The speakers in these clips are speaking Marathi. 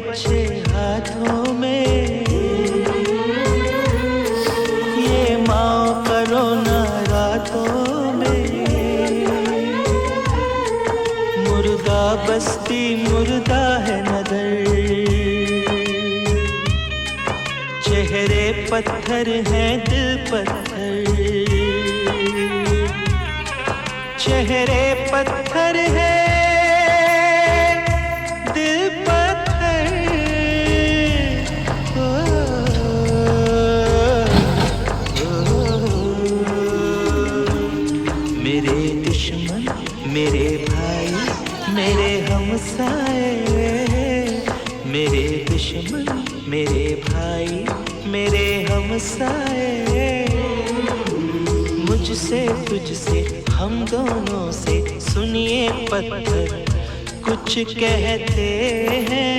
बच्चे हाथों में। ये माँ करो ना रातों में। मुर्दा बस्ती मुर्दा है नदर चेहरे पत्थर हैं दिल पत्थर। चेहरे पत्थर है दुश्मन मेरे भाई, मेरे हमसाए मुझसे, तुझसे, हम दोनों से सुनिए पत्थर, कुछ कहते हैं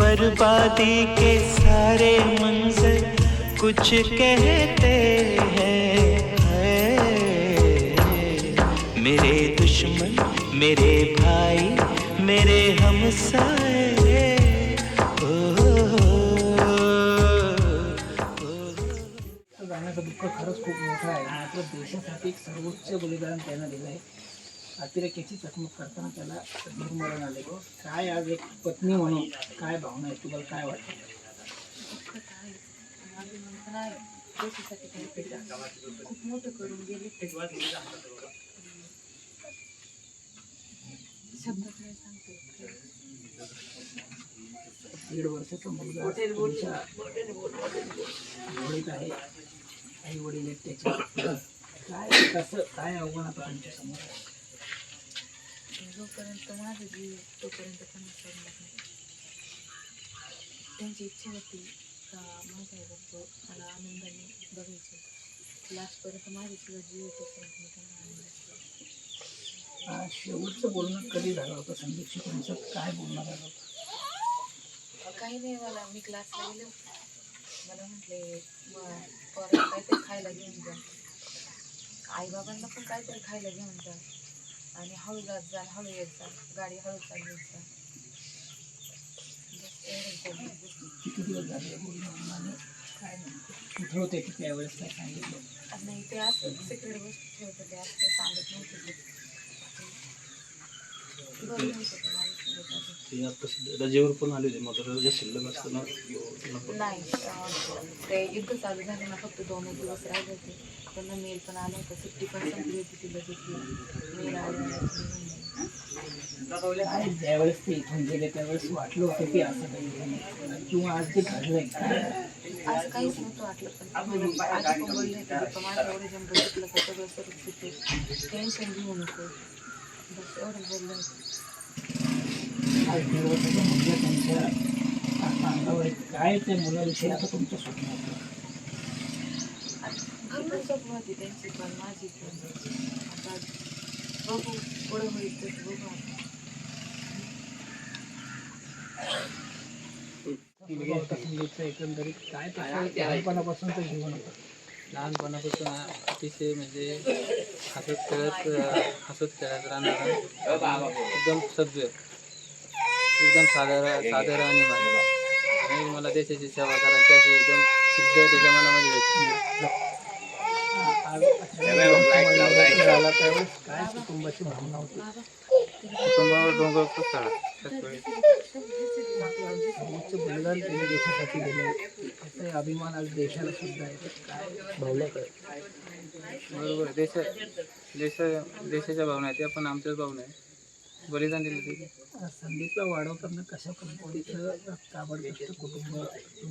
बर्बादी के सारे मंजर कुछ कहते हैं है। मेरे दुश्मन, मेरे भाई मेरे हमसाए ओ, दुःख खरंच खूप मोठं आहे मात्र देशासाठी एक सर्वोच्च बलिदान त्यानं दिलं आहे अतिरेक्याची चकमक करताना त्याला दुर्मरण आले काय आज एक पत्नी म्हणून काय भावना आहे तुला काय वाटतं खूप मोठं करून गेले शब्द दीड वर्षाचा मुलगा आवडीत आहे. आई वडील आहेत त्याचे. काय कसं काय आव्हान आता तुमच्यासमोर? जोपर्यंत माझं जीव तोपर्यंत त्यांना सोडणार नाही. त्यांची इच्छा होती का माझा बाप मला आनंदाने बघायचे लास्टपर्यंत माझ्याशिवाय जीव तोपर्यंत मी त्यांना शेवटचं बोलणं कधी झालं होतं? संदीपशी तुमचं काय बोलणं झालं होतं? काही नाही मला मी क्लासला गेले. मला म्हटले पोराला काहीतरी खायला घेऊन जा. आईबाबांना पण काहीतरी खायला घेऊन जा. आणि हळू जात जा हळू येत जा. गाडी हळू जा. किती दिवस झाले बोलणं होऊन आणि काय की त्यावेळेस सांगितलं? नाही ते असं सिक्रेट गोष्ट ठेवत होते असं काही सांगत नव्हते ते. आता सध्या रजेवर पण आले होते मात्र रजा शिल्लक असताना नको. नाही अं, ते युद्ध चालू झालं ना फक्त दोनच दिवस राहिले होते. त्यांना मेल पण आला होता. सुट्टी पण संपली होती ती बघितली. मेल आला काय ज्यावेळेस ते इथून गेले त्यावेळेस वाटलं होतं की असं काही होईल. किंवा आज ते घडलंय काय काहीच नव्हतं वाटलं पण. आधी पण बोलले होते की माझं एवढं जण बघितलं का सगळं सुरक्षित टेन्शन घेऊ नको. बस एवढं बोललं होतं. आज म्हणजे त्यांच्या आता अंगावर आहे. काय त्या मुलाविषयी आता तुमचं स्वप्न होतं स्वप्न होती त्यांची पण माझी पण आता बघू होईल तर बघू आता मुलगा होता एकंदरीत काय लहानपणापासून तर जीवन होतं लहानपणापासून अतिशय म्हणजे हसत खेळत हसत खेळत राहणारा एकदम सभ्य एकदम साधारण साधारण आणि माझा आणि मला देशाची सेवा करायची अशी एकदम सिद्ध त्याच्या मनामध्ये काय कुटुंबाची भावना होती कुटुंबावर डोंगर कोसळला त्याच वेळी सर्वोच्च बलिदान त्यांनी देशासाठी दिलं त्याचा अभिमान आज देशाला सुद्धा आहे तर काय भावना काय बरोबर देशा देशा देशाच्या भावना आहेत त्या पण आमच्याच भावना आहे बलिदान दिलं ते. संदीपला वाढवताना कशा पद्धतीचं कुटुंब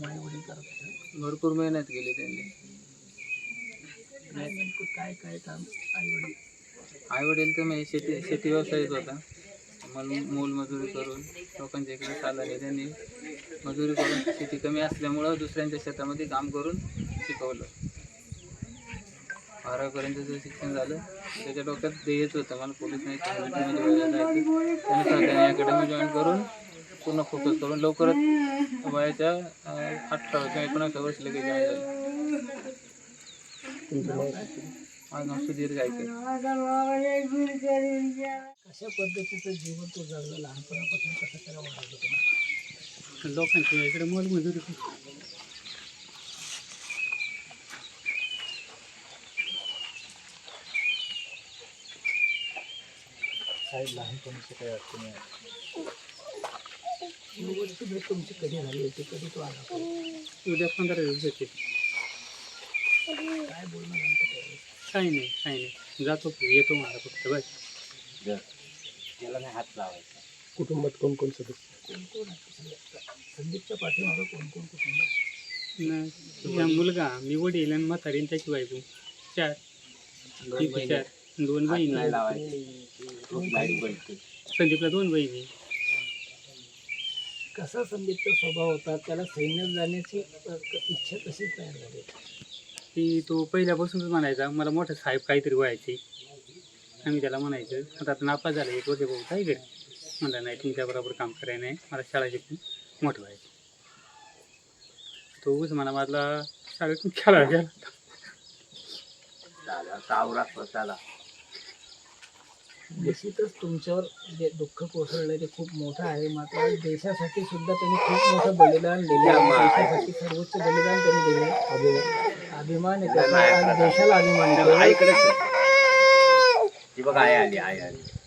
आई वडील करत होते? भरपूर मेहनत केली त्यांनी. काय नेमकं काय काय काम आई वडील? आई वडील तर म्हणजे शेती शेती व्यवसायच होता. मला मोलमजुरी करून लोकांच्या इकडे चालले त्यांनी. मजुरी करून शेती कमी असल्यामुळं दुसऱ्यांच्या शेतामध्ये काम करून शिकवलं. बारावीपर्यंतचं शिक्षण झालं त्याच्या डोक्यात ध्येयच होतं. मला पोलीस नाही त्याने अकॅडमी जॉईन करून पूर्ण फोकस करून लवकरच वयाच्या अठरा किंवा एकोणीस वर्ष लगेच जॉईन झालं. माझं नाव सुधीर गायकर कशा पद्धतीचं जीवन तो जगला लहानपणापासून कसं त्याला वाढवलं लोकांच्या इकडे मोलमजुरी शेवटची भेट तुमची कधी झाली होती कधी तो आला होता? उद्या पंधरा दिवस येते काय बोलणं झालं त्यावेळेस? काही नाही काही नाही. जातो येतो मला फक्त बस कुटुंबात कोण कोण सदस्य? कोण कोण आहे सगळ्यात? संदीपच्या पाठीमागं कोण कोण कुटुंब आहे? न- या मुलगा मी वडील आणि म्हातारी त्याची बायको चार. किती चार? दोन बहिणी संदीपला दोन बहिणी. कसा संदीपचा स्वभाव होता? त्याला सैन्यात जाण्याची अ, क- इच्छा कशी तयार झाली? ती तो पहिल्यापासूनच म्हणायचा मला मोठं साहेब काहीतरी व्हायचे. आम्ही त्याला म्हणायचं आता आता नापास झाला एक वर्ष भाऊ काय घरी म्हणलं नाही तुमच्याबरोबर काम करायचं नाही. मला शाळा शिकून मोठं व्हायचं. तो उस्मानाबादला शाळेतून खेळायला गेला. निश्चितच तुमच्यावर जे दुःख कोसळलं ते खूप मोठं आहे मात्र देशासाठी सुद्धा त्यांनी खूप मोठं बलिदान दिले देशासाठी सर्वोच्च बलिदान त्यांनी दिले अभिमान अभिमान आहे देशाला अभिमान आहे. बघ आई आली आली.